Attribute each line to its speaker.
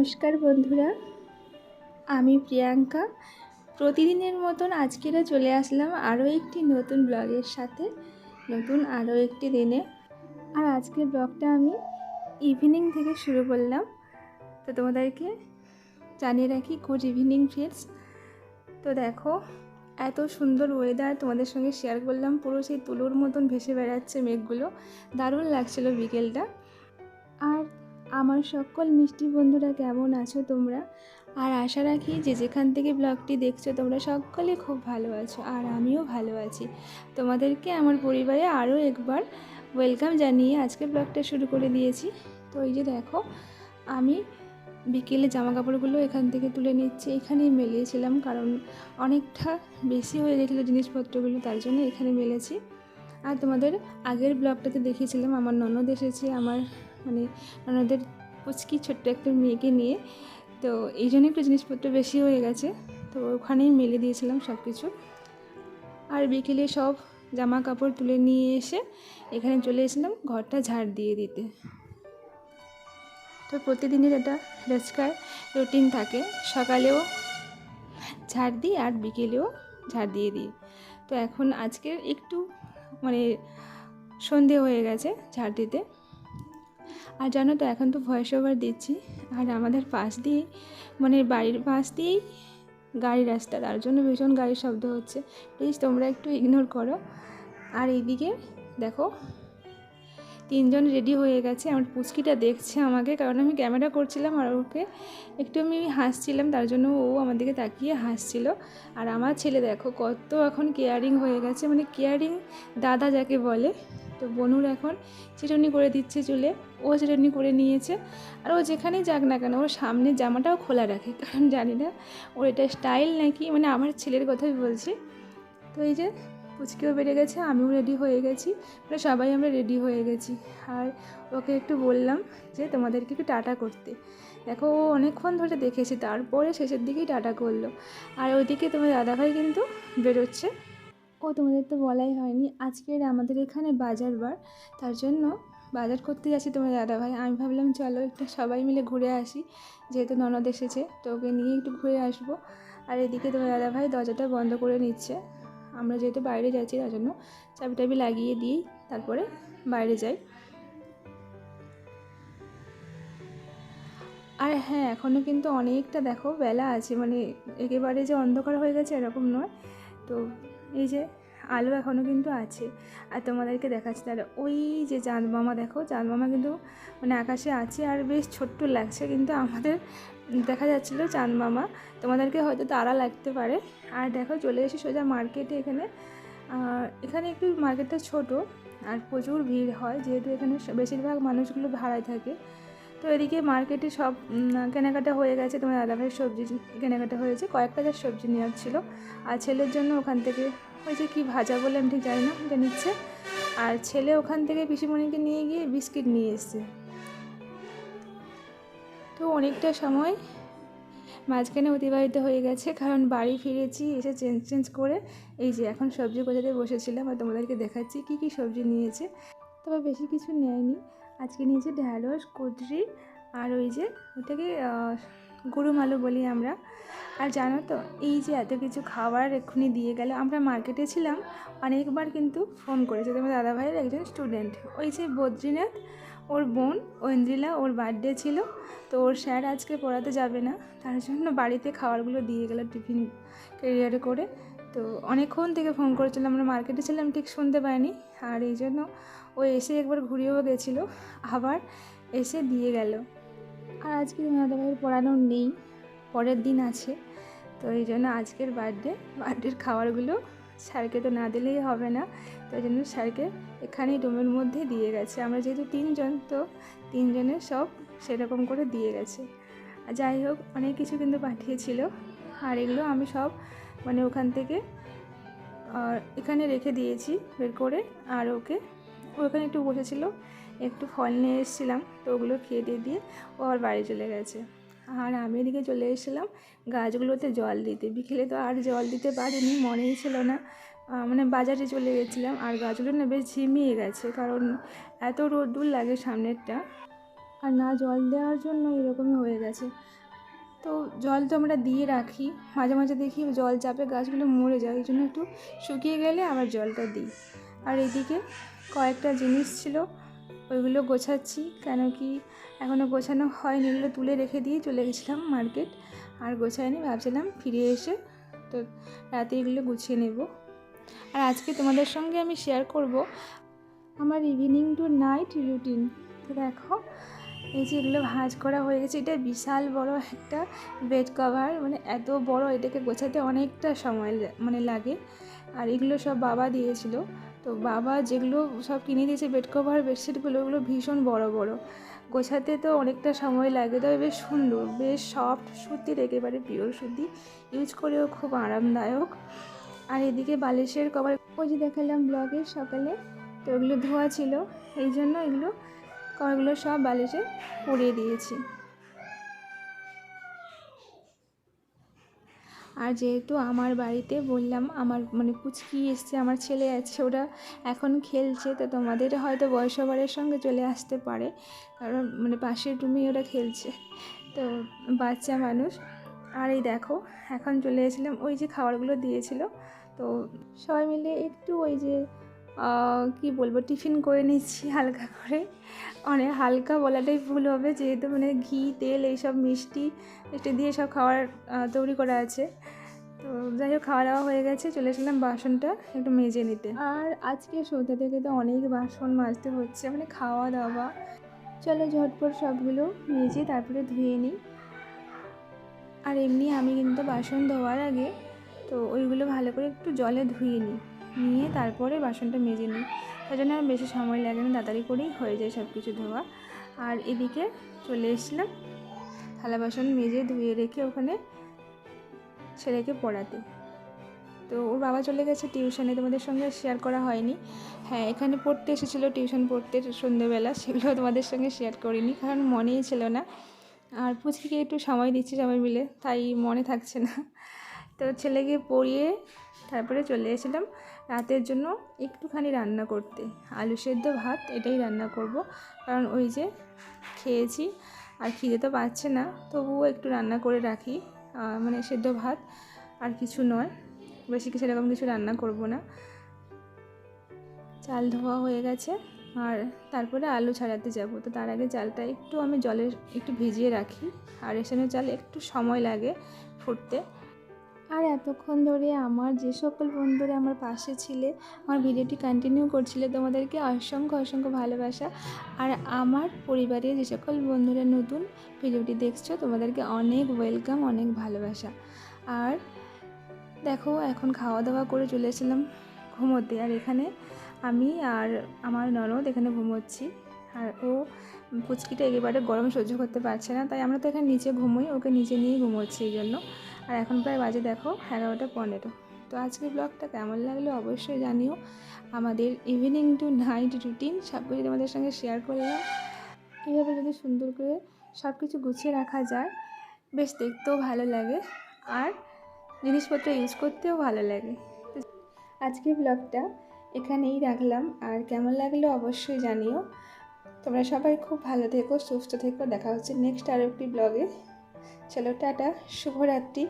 Speaker 1: নমস্কার বন্ধুরা, আমি প্রিয়াঙ্কা। প্রতিদিনের মতন আজকেরা চলে আসলাম আরও একটি নতুন ব্লগের সাথে, নতুন আরও একটি দিনে। আর আজকের ব্লগটা আমি ইভিনিং থেকে শুরু করলাম। তো তোমাদেরকে জানিয়ে রাখি গুড ইভিনিং ফ্রেন্ডস তো দেখো, এত সুন্দর ওয়েদার তোমাদের সঙ্গে শেয়ার করলাম, পুরো সেই তুলোর মতন ভেসে বেড়াচ্ছে মেঘগুলো। দারুণ লাগছিল বিকেলটা। আর আমার সকল মিষ্টি বন্ধুরা কেমন আছো তোমরা? আর আশা রাখি যে যেখান থেকে ব্লগটি দেখছ, তোমরা সকলে খুব ভালো আছো আর আমিও ভালো আছি। তোমাদেরকে আমার পরিবারে আরও একবার ওয়েলকাম জানিয়ে আজকে ব্লগটা শুরু করে দিয়েছি। তো এই যে দেখো, আমি বিকেলে জামা কাপড়গুলো এখান থেকে তুলে নিচ্ছি। এখানেই মেলিয়েছিলাম কারণ অনেকটা বেশি হয়ে গেছিল জিনিসপত্রগুলো, তার জন্য এখানে মেলেছি। আর তোমাদের আগের ব্লগটাতে দেখিয়েছিলাম, আমার ননদ এসেছে, আমার মানে ননদের পুচকি ছোট্ট একটা মেয়েকে নিয়ে। তো এই জন্য একটু জিনিসপত্র বেশি হয়ে গেছে। তো ওখানেই মেলে দিয়েছিলাম সব কিছু আর বিকেলে সব জামা কাপড় তুলে নিয়ে এসে এখানে চলে এসেছিলাম ঘরটা ঝাড় দিয়ে দিতে। তো প্রতিদিনের একটা রোজকার রুটিন থাকে। সকালেও ঝাড় দিই আর বিকেলেও ঝাড় দিয়ে দিই। তো এখন আজকের একটু মানে সন্ধে হয়ে গেছে ঝাড় দিতে। আর জানো তো, এখন তো ভয়েস ওভার দিচ্ছি। আর আমাদের পাশ দিয়েই মানে বাড়ির পাশ দিয়েই গাড়ি রাস্তা, তার জন্য ভীষণ গাড়ির শব্দ হচ্ছে। প্লিজ তোমরা একটু ইগনোর করো। আর এইদিকে দেখো, তিনজন রেডি হয়ে গেছে। আমার পুচকিটা দেখছে আমাকে, কারণ আমি ক্যামেরা করছিলাম আর ওকে। একটু আমি হাসছিলাম, তার জন্য ও আমার দিকে তাকিয়ে হাসছিল। আর আমার ছেলে দেখো, কত এখন কেয়ারিং হয়ে গেছে। মানে কেয়ারিং দাদা যাকে বলে তো বনুর এখন চিরুনি করে দিচ্ছে চুলে। ও চিরুনি করে নিয়েছে। আর ও যেখানেই যাক না কেন, ওর সামনের জামাটাও খোলা রাখে। কারণ জানি না ওর এটা স্টাইল নাকি মানে আমার ছেলের কথাই বলছি। তো এই যে পুচকেও বেড়ে গেছে, আমিও রেডি হয়ে গেছি। মানে সবাই আমরা রেডি হয়ে গেছি। আর ওকে একটু বললাম যে তোমাদেরকে একটু টাটা করতে। দেখো, ও অনেকক্ষণ ধরে দেখেছি, তারপরে শেষের দিকেই টাটা করল। আর ওইদিকে তোমার দাদাভাই কিন্তু বেরোচ্ছে। তোমাদের তো বলাই হয়নি। আজকের আমাদের এখানে বাজার বার। তার জন্য বাজার করতে যাচ্ছি তোমার দাদাভাই আমি ভাবলাম, চলো একটু সবাই মিলে ঘুরে আসি। যেহেতু ননদ এসেছে, তো ওকে নিয়ে একটু ঘুরে আসব। আর এদিকে তোমার দাদাভাই দরজাটা বন্ধ করে নিচ্ছে। আমরা যেহেতু বাইরে যাচ্ছি, তার জন্য চাবি টাবি লাগিয়ে দিয়েই তারপরে বাইরে যাই। আর হ্যাঁ এখনও কিন্তু অনেকটা দেখো বেলা আছে। মানে একেবারে যে অন্ধকার হয়ে গেছে, এরকম নয়। তো এই যে আলো এখনও কিন্তু আছে। আর তোমাদেরকে দেখাচ্ছি, তাহলে ওই যে চাঁদ মামা দেখো চাঁদ মামা কিন্তু মানে আকাশে আছে আর বেশ ছোট্ট লাগছে কিন্তু আমাদের দেখা যাচ্ছিল চাঁদ মামা তোমাদেরকে হয়তো তারা লাগতে পারে। আর দেখো চলে এসে সোজা মার্কেটে এখানে। এখানে একটু মার্কেটটা ছোট আর প্রচুর ভিড় হয়, যেহেতু এখানে বেশিরভাগ মানুষগুলো ভাড়ায় থাকে। তো এদিকে মার্কেটে সব কেনাকাটা হয়ে গেছে। তোমার দাদাভাইয়ের সবজি কেনাকাটা হয়েছে। কয়েকটা যা সবজি নেওয়ার ছিল। আর ছেলের জন্য ওখান থেকে ওই যে কী ভাজা বলে আমি ঠিক জানি না, এটা নিচ্ছে। আর ছেলে ওখান থেকে পিসিমণিকে নিয়ে গিয়ে বিস্কিট নিয়ে এসছে। তো অনেকটা সময় মাঝখানে অতিবাহিত হয়ে গেছে, কারণ বাড়ি ফিরেছি, এসে চেঞ্জ চেঞ্জ করে এই যে এখন সবজি গোছাতে বসেছিলাম আর তোমাদেরকে দেখাচ্ছি কী কী সবজি নিয়েছে। তবে বেশি কিছু নেয়নি। আজকে নিয়েছে ঢ্যাঁড়স কুদরি আর ওই যে ওটাকে গরুম আলু বলি আমরা। আর জানো তো, এই যে এত কিছু খাবার এক্ষুনি দিয়ে গেল। আমরা মার্কেটে ছিলাম, অনেকবার কিন্তু ফোন করেছে। তোমার দাদাভাইয়ের একজন স্টুডেন্ট ওই যে বদ্রীনাথ, ওর বোন ঐন্দ্রিলা, ওর বার্থডে ছিল। তো ওর স্যার আজকে পড়াতে যাবে না, তার জন্য বাড়িতে খাবারগুলো দিয়ে গেল টিফিন ক্যারিয়ারে করে। তো অনেকক্ষণ থেকে ফোন করেছিলাম আমরা মার্কেটে ছিলাম, ঠিক শুনতে পাইনি। আর এই জন্য ও এসে একবার ঘুরিয়েও গেছিল, আবার এসে দিয়ে গেল। আর আজকে দাদাভাইয়ের পড়ানো নেই, পরের দিন আছে। তো এই জন্য আজকের বার্থডে বার্থডের খাবারগুলো স্যারকে তো না দিলেই হবে না। তো জন্য স্যারকে এখানেই রুমের মধ্যে দিয়ে গেছে। আমরা যেহেতু তিনজন, তো তিনজনের সব সেরকম করে দিয়ে গেছে। যাই হোক, অনেক কিছু কিন্তু পাঠিয়েছিল। আর এগুলো আমি সব মানে ওখান থেকে এখানে রেখে দিয়েছি, বের করে আর ওকে ওখানে একটু বসেছিল, একটু ফল নিয়ে এসেছিলাম, তো ওগুলো খেয়ে দিয়ে দিয়ে ও আবার বাড়ি চলে গেছে। আর আমি এদিকে চলে এসেছিলাম গাছগুলোতে জল দিতে। বিকেলে তো আর জল দিতে পারিনি, মনেই ছিল না। মানে বাজারে চলে গেছিলাম আর গাছগুলো না বেশ ঝিমিয়ে গেছে, কারণ এত রোদ্দুর লাগে সামনেরটা। আর না জল দেওয়ার জন্য এরকমই হয়ে গেছে। তো জল তো আমরা দিয়ে রাখি, মাঝে মাঝে দেখি জল চাপে গাছগুলো মরে যায় ওই জন্য একটু শুকিয়ে গেলে আবার জলটা দিই। আর এদিকে কয়েকটা জিনিস ছিল, ওইগুলো গোছাচ্ছি। কেন কি এখনও গোছানো হয়নি, এগুলো তুলে রেখে দিয়ে চলে গেছিলাম মার্কেট। আর গোছায়নি, ভাবছিলাম ফিরে এসে তো রাতে এগুলো গুছিয়ে নেব। আর আজকে তোমাদের সঙ্গে আমি শেয়ার করব আমার ইভিনিং টু নাইট রুটিন তো দেখো, এই যে এগুলো ভাঁজ করা হয়ে গেছে, এটা বিশাল বড় একটা বেড কভার মানে এত বড়, এটাকে গোছাতে অনেকটা সময় মানে লাগে। আর এগুলো সব বাবা দিয়েছিল। তো বাবা যেগুলো সব কিনে দিয়েছে বেড কভার বেডশিটগুলো ওগুলো ভীষণ বড় বড়। গোছাতে তো অনেকটা সময় লাগে, তবে বেশ সুন্দর, বেশ সফট সুতির, একেবারে পিওর সুতি। ইউজ করেও খুব আরামদায়ক। আর এদিকে বালিশের কভার ওই যে দেখালাম ব্লগে সকালে, তো ওগুলো ধোয়া ছিল, এই জন্য এগুলো কভারগুলো সব বালিশে পরিয়ে দিয়েছি। আর যেহেতু আমার বাড়িতে বললাম, আমার মানে পুচকি এসছে, আমার ছেলে আছে, ওরা এখন খেলছে, তো তোমাদের হয়তো বয়সবারের সঙ্গে চলে আসতে পারে। কারণ মানে পাশের রুমেই ওরা খেলছে, তো বাচ্চা মানুষ। আর এই দেখো, এখন চলে এসেছিলাম, ওই যে খাবারগুলো দিয়েছিল। তো সবাই মিলে একটু ওই যে কি বলব, টিফিন করে নিচ্ছি হালকা করে। অনেক হালকা বলাটাই ভুল হবে, যেহেতু মানে ঘি, তেল এইসব মিষ্টি মিষ্টি দিয়ে সব খাবার তৈরি করা আছে। তো যাই হোক, খাওয়া দাওয়া হয়ে গেছে, চলে এসেছিলাম বাসনটা একটু মেজে নিতে। আর আজকে সন্ধ্যা থেকে তো অনেক বাসন মাজতে হচ্ছে মানে খাওয়া দাওয়া। চলো ঝটপট সবগুলো মেজে তারপরে ধুয়ে নিই। আর এমনি আমি কিন্তু বাসন ধোয়ার আগে তো ওইগুলো ভালো করে একটু জলে ধুয়ে নিই। নিয়ে তারপরে বাসনটা মেজে নিই। তার জন্য আর বেশি সময় লাগে না, তাড়াতাড়ি করেই হয়ে যায় সব কিছু ধোয়া। আর এদিকে চলে এসলাম থালা বাসন মেজে ধুয়ে রেখে ওখানে ছেলেকে পড়াতে। তো ওর বাবা চলে গেছে টিউশনে, তোমাদের সঙ্গে শেয়ার করা হয়নি। হ্যাঁ এখানে পড়তে এসেছিল, টিউশন পড়তে সন্ধেবেলা সেগুলো তোমাদের সঙ্গে শেয়ার করিনি, কারণ মনেই ছিল না। আর পুচকিকে একটু সময় দিচ্ছি সবাই মিলে, তাই মনে থাকছে না। তো ছেলেকে পড়িয়ে তারপরে চলে এসেছিলাম রাতের জন্য একটুখানি রান্না করতে। আলু সেদ্ধ ভাত, এটাই রান্না করব। কারণ ওই যে খেয়েছি, আর খিদে তো পাচ্ছে না, তবুও একটু রান্না করে রাখি। মানে সেদ্ধ ভাত আর কিছু নয়, বেশি কিছু এরকম কিছু রান্না করব না। চাল ধোয়া হয়ে গেছে, আর তারপরে আলু ছাড়াতে যাব। তো তার আগে চালটা একটু আমি জলে একটু ভিজিয়ে রাখি, আর রেশনের চাল একটু সময় লাগে ফুটতে। আর এতক্ষণ ধরে আমার যে সকল বন্ধুরা আমার পাশে ছিলে, আমার ভিডিওটি কন্টিনিউ করছিলে, তোমাদেরকে অসংখ্য অসংখ্য ভালোবাসা। আর আমার পরিবারে যে সকল বন্ধুরা নতুন ভিডিওটি দেখছ, তোমাদেরকে অনেক ওয়েলকাম অনেক ভালোবাসা। আর দেখো, এখন খাওয়া দাওয়া করে চলে এসেছিলাম ঘুমোতে। আর এখানে আমি আর আমার ননদ এখানে ঘুমোচ্ছি। আর ও পুচকিটা একেবারে গরম সহ্য করতে পারছে না, তাই আমরা তো এখানে নিচে ঘুমোই, ওকে নিচে নিয়েই ঘুমোচ্ছি এই জন্য। আর এখন প্রায় বাজে দেখো, এগারোটা পনেরো। তো আজকের ব্লগটা কেমন লাগল অবশ্যই জানিও। আমাদের ইভিনিং টু নাইট রুটিন সব কিছু তোমাদের সঙ্গে শেয়ার করলাম। কীভাবে যদি সুন্দর করে সব কিছু গুছিয়ে রাখা যায়, বেশ দেখতেও ভালো লাগে। আর জিনিসপত্র ইউজ করতেও ভালো লাগে। আজকের ব্লগটা এখানেই রাখলাম। আর কেমন লাগল অবশ্যই জানিও। তোমরা সবাই খুব ভালো থেকো, সুস্থ থেকো। দেখা হচ্ছে নেক্সট আরও একটি ব্লগে চলো টাটা, শুভরাত্রি।